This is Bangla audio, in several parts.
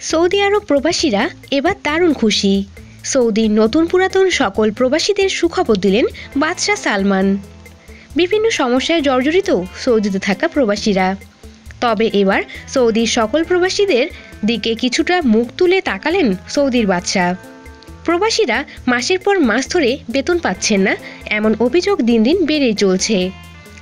সৌদি আরব প্রবাসীরা এবার দারুণ খুশি। সৌদির নতুন পুরাতন সকল প্রবাসীদের সুখবর দিলেন বাদশাহ সালমান। বিভিন্ন সমস্যায় জর্জরিত সৌদিতে থাকা প্রবাসীরা। তবে এবার সৌদির সকল প্রবাসীদের দিকে কিছুটা মুখ তুলে তাকালেন সৌদির বাদশাহ। প্রবাসীরা মাসের পর মাস ধরে বেতন পাচ্ছেন না, এমন অভিযোগ দিন দিন বেড়েই চলছে।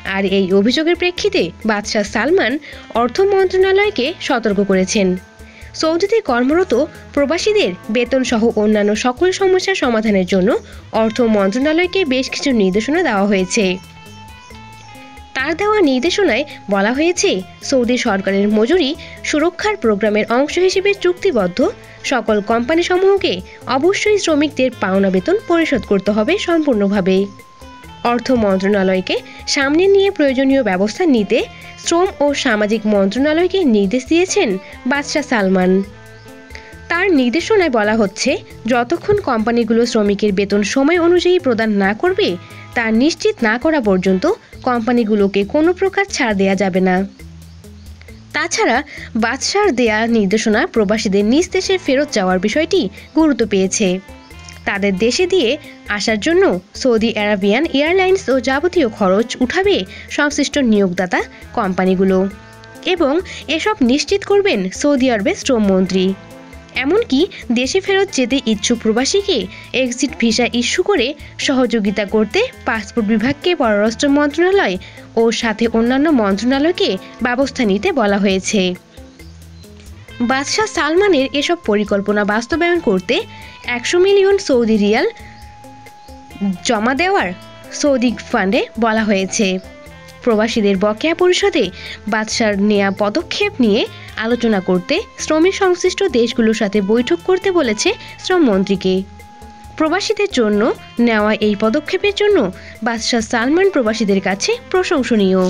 আর এই অভিযোগের প্রেক্ষিতে বাদশাহ সালমান অর্থ মন্ত্রণালয়কে সতর্ক করেছেন। সৌদিতে কর্মরত প্রবাসীদের বেতন সহ অন্যান্য সকল সমস্যার সমাধানের জন্য অর্থ মন্ত্রণালয়কে বেশ কিছু নির্দেশনা দেওয়া হয়েছে। তার দেওয়া নির্দেশনায় বলা হয়েছে, সৌদি সরকারের মজুরি সুরক্ষার প্রোগ্রামের অংশ হিসেবে চুক্তিবদ্ধ। সকল কোম্পানিসমূহকে অবশ্যই শ্রমিকদের পাওনা বেতন পরিশোধ করতে হবে সম্পূর্ণভাবে। অর্থ মন্ত্রণালয়কে সামনে নিয়ে প্রয়োজনীয় ব্যবস্থা নিতে শ্রম ও সামাজিক মন্ত্রণালয়কে নির্দেশ দিয়েছেন বাদশাহ সালমান। তার নির্দেশনায় বলা হচ্ছে, যতক্ষণ কোম্পানিগুলো শ্রমিকের বেতন সময় অনুযায়ী প্রদান না করবে, তা নিশ্চিত না করা পর্যন্ত কোম্পানিগুলোকে কোনো প্রকার ছাড় দেয়া যাবে না। তাছাড়া, বাদশার দেয়া নির্দেশনা প্রবাসীদের নিজ দেশে ফেরত যাওয়ার বিষয়টি গুরুত্ব পেয়েছে। তাদের দেশে দিয়ে আসার জন্য সৌদি আরাবিয়ান এয়ারলাইন্স ও যাবতীয় খরচ উঠাবে সংশ্লিষ্ট নিয়োগদাতা কোম্পানিগুলো। এবং এসব নিশ্চিত করবেন সৌদি আরবের শ্রমমন্ত্রী। এমনকি দেশে ফেরত যেতে ইচ্ছুক প্রবাসীকে এক্সিট ভিসা ইস্যু করে সহযোগিতা করতে পাসপোর্ট বিভাগকে পররাষ্ট্র মন্ত্রণালয় ও সাথে অন্যান্য মন্ত্রণালয়কে ব্যবস্থা নিতে বলা হয়েছে। বাদশাহ সালমানের এসব পরিকল্পনা বাস্তবায়ন করতে একশো মিলিয়ন সৌদি রিয়াল জমা দেওয়ার সৌদি ফান্ডে বলা হয়েছে। প্রবাসীদের বকেয়া পরিষদে বাদশার নেয়া পদক্ষেপ নিয়ে আলোচনা করতে শ্রমিক সংশ্লিষ্ট দেশগুলোর সাথে বৈঠক করতে বলেছে শ্রমমন্ত্রীকে প্রবাসীদের জন্য নেওয়া এই পদক্ষেপের জন্য বাদশাহ সালমান প্রবাসীদের কাছে প্রশংসনীয়।